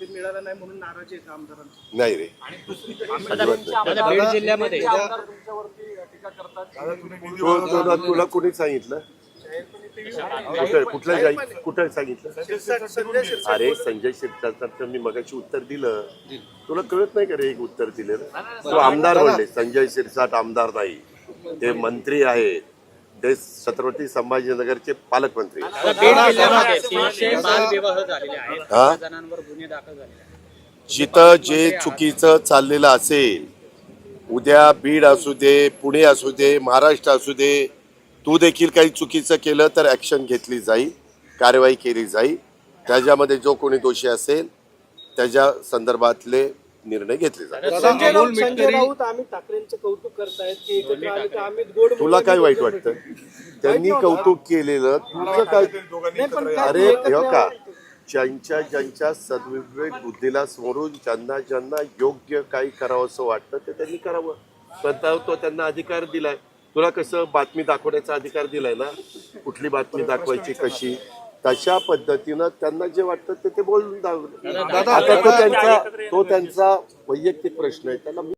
ते मिळालं नाही म्हणून नाराजी आहे आमदारांची. नाही रे. आता बीड जिल्ह्यामध्ये तु- तुला तुला कोणी सांगितलं? कुठं कुठलं जाई- कुठं सांगितलं? संजय शिरसाट अरे संजय शिरसाट मी मगाशी उत्तर दिलं. तुला कळत नाही का रे एक उत्तर दिलेलं तू आमदार म्हणले संजय शिरसाट आमदार नाही. ते मंत्री आहेत. ते छत्रपती संभाजीनगरचे पालकमंत्री. हा? जिथं जे चुकीचं चाललेलं असेल उद्या बीड असू दे पुणे असू दे महाराष्ट्र असू दे तू देखील काही चुकीचं केलं तर ॲक्शन घेतली जाईल कारवाई केली जाईल. त्याच्यामध्ये जो कोणी दोषी असेल त्याच्या संदर्भातले निर्णय घेतले जातील संजय राऊत संजय राऊत आम्ही ठाकरेंचं कौतुक करतायत की एकत्र आले तर आम्ही गोड तुला काय वाईट वाटतं? त्यांनी कौतुक केलेलं तुझं काय अरे का ज्यांच्या ज्यांच्या सद्विवेक बुद्धीला समोरून ज्यांना ज्यांना योग्य काही करावं असं वाटतं ते त्यांनी करावं. स्वतः तो त्यांना अधिकार दिलाय. तुला कसं बातमी दाखवण्याचा अधिकार दिलाय ना? कुठली बातमी दाखवायची कशी? तशा पद्धतीनं त्यांना जे वाटतं ते ते बोलून दाखवलं आता तो त्यांचा तो त्यांचा वैयक्तिक प्रश्न आहे. त्याला मी